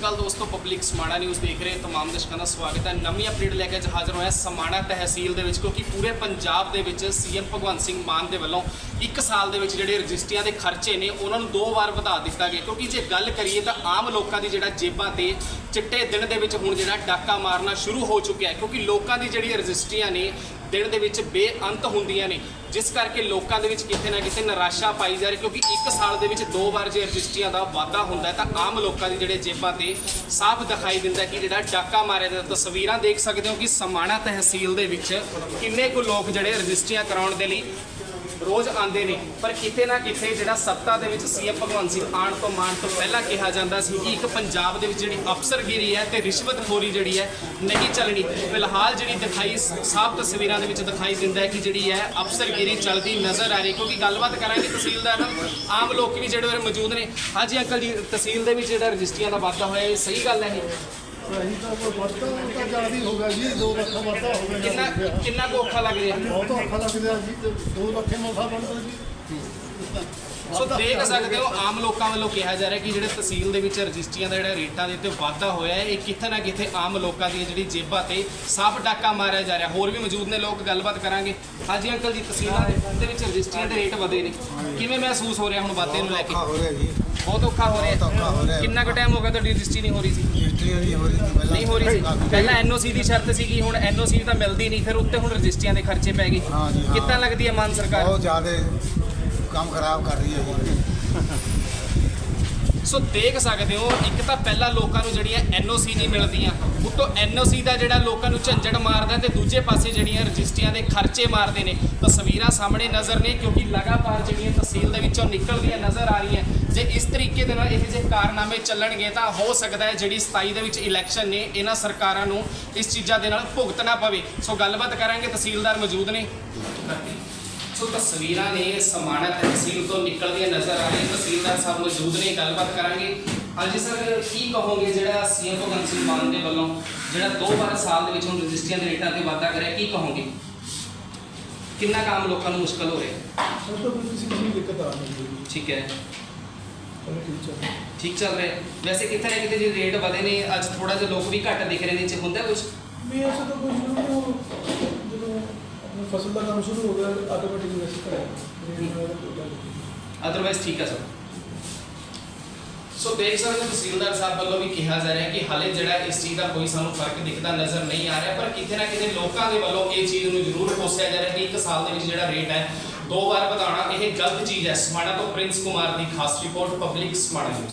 ਦੋਸਤੋ, public Samana news ਦੇਖ ਰਹੇ ਤਮਾਮ ਦਰਸ਼ਕਾਂ ਦਾ ਸਵਾਗਤ ਹੈ। ਨਵੀਂ ਅਪਡੇਟ ਲੈ ਕੇ ਅੱਜ ਹਾਜ਼ਰ ਹੋਇਆ ਸਮਾਣਾ ਤਹਿਸੀਲ ਦੇ ਵਿੱਚ, ਕਿਉਂਕਿ ਪੂਰੇ ਪੰਜਾਬ ਦੇ ਵਿੱਚ ਸੀਐਮ ਭਗਵੰਤ ਸਿੰਘ ਮਾਨ ਦੇ ਵੱਲੋਂ ਇੱਕ ਸਾਲ ਦੇ ਵਿੱਚ ਜਿਹੜੇ ਰਜਿਸਟਰੀਆਂ ਦੇ ਖਰਚੇ ਨੇ, ਉਹਨਾਂ ਨੂੰ ਦੋ ਵਾਰ ਵਧਾ ਦਿੱਤਾ ਗਿਆ। ਕਿਉਂਕਿ ਜੇ ਗੱਲ ਕਰੀਏ ਤਾਂ ਆਮ ਲੋਕਾਂ ਦੀ ਜਿਹੜਾ ਜੇਬਾਂ ਤੇ ਚਿੱਟੇ ਦਿਨ ਦੇ ਵਿੱਚ ਹੁਣ ਜਿਹੜਾ ਡਾਕਾ ਮਾਰਨਾ ਸ਼ੁਰੂ ਹੋ ਚੁੱਕਿਆ ਹੈ, ਕਿਉਂਕਿ ਲੋਕਾਂ ਦੀ ਜਿਹੜੀ ਰਜਿਸਟਰੀਆਂ ਨੇ, ਦਿਨ ਦੇ ਵਿੱਚ ਬੇਅੰਤ ਹੁੰਦੀਆਂ ਨੇ। ਜਿਸ ਕਰਕੇ ਲੋਕਾਂ ਦੇ ਵਿੱਚ ਕਿਤੇ ਨਾ ਕਿਤੇ ਨਿਰਾਸ਼ਾ ਪਾਈ ਜਾ ਰਹੀ ਕਿਉਂਕਿ ਇੱਕ ਸਾਲ ਦੇ ਵਿੱਚ ਦੋ ਵਾਰ ਜੇ ਰਜਿਸਟਰੀਆਂ ਦਾ ਵਾਧਾ ਹੁੰਦਾ ਤਾਂ ਆਮ ਲੋਕਾਂ ਦੀ ਜਿਹੜੇ ਜੇਬਾਂ ਤੇ ਸਾਫ਼ ਦਿਖਾਈ ਦਿੰਦਾ ਕਿ ਜਿਹੜਾ ਡਾਕਾ ਮਾਰਿਆ ਜਾਂਦਾ, ਤਸਵੀਰਾਂ ਦੇਖ ਸਕਦੇ ਹੋ ਕਿ ਸਮਾਣਾ ਤਹਿਸੀਲ ਦੇ ਵਿੱਚ ਕਿੰਨੇ ਕੁ ਲੋਕ ਜਿਹੜੇ ਰਜਿਸਟਰੀਆਂ ਕਰਾਉਣ ਦੇ ਲਈ ਰੋਜ਼ ਆਉਂਦੇ ਨੇ। ਪਰ ਕਿਤੇ ਨਾ ਕਿਤੇ ਜਿਹੜਾ ਸੱਤਾ ਦੇ ਵਿੱਚ ਸੀਐਮ ਭਗਵੰਤ ਸਿੰਘ ਆਣ ਤੋਂ ਮਾਨ ਤੋਂ ਪਹਿਲਾਂ ਕਿਹਾ ਜਾਂਦਾ ਸੀ ਕਿ ਇੱਕ ਪੰਜਾਬ ਦੇ ਵਿੱਚ ਜਿਹੜੀ ਅਫਸਰਗਿਰੀ ਹੈ ਤੇ ਰਿਸ਼ਵਤਖੋਰੀ ਜਿਹੜੀ ਹੈ ਨਹੀਂ ਚੱਲਣੀ। ਫਿਲਹਾਲ ਜਿਹੜੀ ਦਿਖਾਈ ਸਾਫ਼ ਤਸਵੀਰਾਂ ਦੇ ਵਿੱਚ ਦਿਖਾਈ ਦਿੰਦਾ ਹੈ ਕਿ ਜਿਹੜੀ ਹੈ ਅਫਸਰਗਿਰੀ ਚੱਲਦੀ ਨਜ਼ਰ ਆ ਰਹੀ ਕਿਉਂਕਿ ਗੱਲਬਾਤ ਕਰਾਂਗੇ ਤਹਿਸੀਲਦਾਰ ਨਾਲ। ਆਮ ਲੋਕ ਵੀ ਜਿਹੜੇ ਮੌਜੂਦ ਨੇ। ਹਾਂਜੀ, ਅੰਕਲ ਜੀ, ਤਹਿਸੀਲ ਦੇ ਵਿੱਚ ਜਿਹੜਾ ਰਜਿਸਟਰੀਆਂ ਦਾ ਵਾਧਾ ਹੋਇਆ, ਇਹ ਸਹੀ ਗੱਲ ਹੈ ਇਹ? ਅਸੀਂ ਤਾਂ ਕੋਈ ਵਰਤੋਂ ਤਾਂ ਜ਼ਿਆਦਾ ਹੀ ਹੋ ਗਿਆ ਜੀ 2 ਲੱਖ ਵਰਤਾ ਹੋ ਗਿਆ। ਕਿੰਨਾ ਕਿੰਨਾ ਕੁ ਔਖਾ ਲੱਗ ਰਿਹਾ? ਬਹੁਤ ਔਖਾ ਲੱਗ ਰਿਹਾ ਜੀ 2 ਲੱਖੇ ਮਸਾ ਬਣਦਾ ਜੀ। ਸੋ ਦੇਖ ਸਕਦੇ ਹੋ ਆਮ ਲੋਕਾਂ ਵੱਲੋਂ ਕਿਹਾ ਜਾ ਰਿਹਾ ਕਿ ਜਿਹੜੇ ਤਹਿਸੀਲ ਦੇ ਵਿੱਚ ਰਜਿਸਟਰੀਆਂ ਦਾ ਜਿਹੜਾ ਰੇਟਾਂ ਦੇ ਉੱਤੇ ਵਾਧਾ ਹੋਇਆ ਹੈ ਇਹ ਕਿਤੇ ਨਾ ਕਿਤੇ ਆਮ ਲੋਕਾਂ ਦੀਆਂ ਜਿਹੜੀ ਜੇਬਾਂ ਤੇ ਸਾਫ਼ ਡਾਕਾ ਮਾਰਿਆ ਜਾ ਰਿਹਾ। ਹੋਰ ਵੀ ਮੌਜੂਦ ਨੇ ਲੋਕ ਗੱਲਬਾਤ ਕਰਾਂਗੇ। ਹਾਂਜੀ ਅੰਕਲ ਜੀ ਤਹਿਸੀਲਾਂ ਦੇ ਵਿੱਚ ਰਜਿਸਟਰੀਆਂ ਦੇ ਰੇਟ ਵਧੇ ਨੇ। ਕਿਵੇਂ ਮਹਿਸੂਸ ਹੋ ਰਿਹਾ ਹੁਣ ਵਾਧੇ ਨੂੰ ਲੈ ਕੇ? ਔਖਾ ਹੋ ਰਿਹਾ ਜੀ। ਬਹੁਤ ਔਖਾ ਹੋ ਰਿਹਾ। ਕਿੰਨਾ ਕੁ ਟਾਈਮ ਹੋ ਗਿਆ ਤੁਹਾਡੀ ਰਜਿਸਟਰੀ ਨਹੀਂ ਹੋ ਰਹੀ ਸੀ? ਰਜਿਸਟਰੀਆਂ ਦੀ ਹੋ ਰਹੀ ਸੀ ਪਹਿਲਾਂ ਨਹੀਂ ਹੋ ਰਹੀ ਸੀ। ਪਹਿਲਾਂ ਐਨਓਸੀ ਦੀ ਸ਼ਰਤ ਸੀਗੀ ਹੁਣ ਐਨਓਸੀ ਤਾਂ ਮਿਲਦੀ ਨਹੀਂ ਫਿਰ ਉੱਤੇ ਹੁਣ ਰਜਿਸਟਰੀਆਂ ਦੇ ਖਰਚੇ ਪੈ ਗਏ। ਹਾਂ ਜੀ, ਹਾਂ। ਕਿੱਦਾਂ ਲੱਗਦੀ ਹੈ ਮਾਨ ਸਰਕਾਰ? ਬਹੁਤ ਜ਼ਿਆਦਾ ਕੰਮ ਖਰਾਬ ਕਰ ਰਹੀ ਹੈ ਜੀ। ਸੋ ਦੇਖ ਸਕਦੇ ਹੋ, ਇੱਕ ਤਾਂ ਪਹਿਲਾਂ ਲੋਕਾਂ ਨੂੰ ਜਿਹੜੀਆਂ ਐਨਓਸੀ ਨਹੀਂ ਮਿਲਦੀਆਂ। ਉੱਤੋਂ ਐਨਓਸੀ ਦਾ ਜਿਹੜਾ ਲੋਕਾਂ ਨੂੰ ਝੰਜਟ ਮਾਰਦਾ ਤੇ ਦੂਜੇ ਪਾਸੇ ਜਿਹੜੀਆਂ ਰਜਿਸਟਰੀਆਂ ਦੇ ਖਰਚੇ ਮਾਰਦੇ ਨੇ, ਤਸਵੀਰਾਂ ਸਾਹਮਣੇ ਨਜ਼ਰ ਨੇ, ਕਿਉਂਕਿ ਲਗਾਤਾਰ ਜਿਹੜੀਆਂ ਤਹਿਸੀਲ ਦੇ ਵਿੱਚੋਂ ਨਿਕਲਦੀਆਂ ਨਜ਼ਰ ਆ ਰਹੀਆਂ। ਜੇ ਇਸ ਤਰੀਕੇ ਦੇ ਨਾਲ ਇਹ ਜਿਹੇ ਕਾਰਨਾਮੇ ਚੱਲਣਗੇ, ਤਾਂ ਹੋ ਸਕਦਾ ਹੈ ਜਿਹੜੀ 27 ਦੇ ਵਿੱਚ ਇਲੈਕਸ਼ਨ ਨੇ, ਇਹਨਾਂ ਸਰਕਾਰਾਂ ਨੂੰ ਇਸ ਚੀਜ਼ਾਂ ਦੇ ਨਾਲ ਭੁਗਤਣਾ ਪਵੇ। ਸੋ ਗੱਲਬਾਤ ਕਰਾਂਗੇ, ਤਹਿਸੀਲਦਾਰ ਮੌਜੂਦ ਨੇ। ਸੋ ਤਸਵੀਰਾਂ ਨੇ ਸਮਾਣਾ ਤਹਿਸੀਲ ਤੋਂ ਨਿਕਲਦੀਆਂ ਨਜ਼ਰ ਆ ਰਹੀਆਂ। ਤਹਿਸੀਲਦਾਰ ਸਾਹਿਬ ਮੌਜੂਦ ਨੇ ਗੱਲਬਾਤ ਕਰਾਂਗੇ। ਹਾਂਜੀ ਸਰ ਕੀ ਕਹੋਗੇ ਜਿਹੜਾ ਸੀਐਮ ਭਗਵੰਤ ਸਿੰਘ ਮਾਨ ਦੇ ਵੱਲੋਂ ਜਿਹੜਾ ਦੋ ਵਾਰ ਸਾਲ ਦੇ ਵਿੱਚ ਹੁਣ ਰਜਿਸਟਰੀਆਂ ਦੇ ਰੇਟਾਂ ਤੇ ਵਾਧਾ ਕਰਿਆ ਕੀ ਕਹੋਗੇ? ਕਿੰਨਾ ਕੰਮ ਲੋਕਾਂ ਨੂੰ ਮੁਸ਼ਕਲ ਹੋ ਰਿਹਾ? ਸਭ ਤੋਂ ਕੋਈ ਕਿਸੇ ਦੀ ਦਿੱਕਤ ਆ ਨਹੀਂ ਜੀ ਠੀਕ ਹੈ। ਠੀਕ ਚੱਲ ਰਿਹਾ। ਹੈ। ਵੈਸੇ ਕਿਤੇ ਨਾ ਕਿਤੇ ਜੇ ਰੇਟ ਵਧੇ ਨੇ ਅੱਜ ਥੋੜਾ ਜਿਹਾ ਲੋਕ ਵੀ ਘੱਟ ਦਿਖ ਰਹੇ ਨੇ ਚ ਹੁੰਦਾ ਕੁਝ ਵੀ ਐਸਾ ਤਾਂ ਜਦੋਂ ਆਪਣੀ ਫਸਲ ਦਾ ਕੰਮ ਸ਼ੁਰੂ ਹੋ ਗਿਆ ਆਟੋਮੈਟਿਕ ਵੈਸੇ ਕਰਿਆ ਅਦਰਵਾਈਜ਼ ਠੀਕ ਹੈ ਸਰ। ਸੋ ਦੇਖ ਸਕਦੇ ਹੋ ਤਹਿਸੀਲਦਾਰ ਸਾਹਿਬ ਵੱਲੋਂ ਵੀ ਕਿਹਾ ਜਾ ਰਿਹਾ ਕਿ ਹਾਲੇ ਜਿਹੜਾ ਇਸ ਚੀਜ਼ ਦਾ ਕੋਈ ਸਾਨੂੰ ਫ਼ਰਕ ਦਿਖਦਾ ਨਜ਼ਰ ਨਹੀਂ ਆ ਰਿਹਾ ਪਰ ਕਿਤੇ ਨਾ ਕਿਤੇ ਲੋਕਾਂ ਦੇ ਵੱਲੋਂ ਇਹ ਚੀਜ਼ ਨੂੰ ਜ਼ਰੂਰ ਕੋਸਿਆ ਜਾ ਰਿਹਾ ਕਿ ਇੱਕ ਸਾਲ ਦੇ ਵਿੱਚ ਜਿਹੜਾ ਰੇਟ ਹੈ ਦੋ ਵਾਰ ਵਧਾਉਣਾ ਇਹ ਗਲਤ ਚੀਜ਼ ਹੈ। ਸਮਾਣਾ ਤੋਂ ਪ੍ਰਿੰਸ ਕੁਮਾਰ ਦੀ ਖਾਸ ਰਿਪੋਰਟ ਪਬਲਿਕ ਸਮਾਣਾ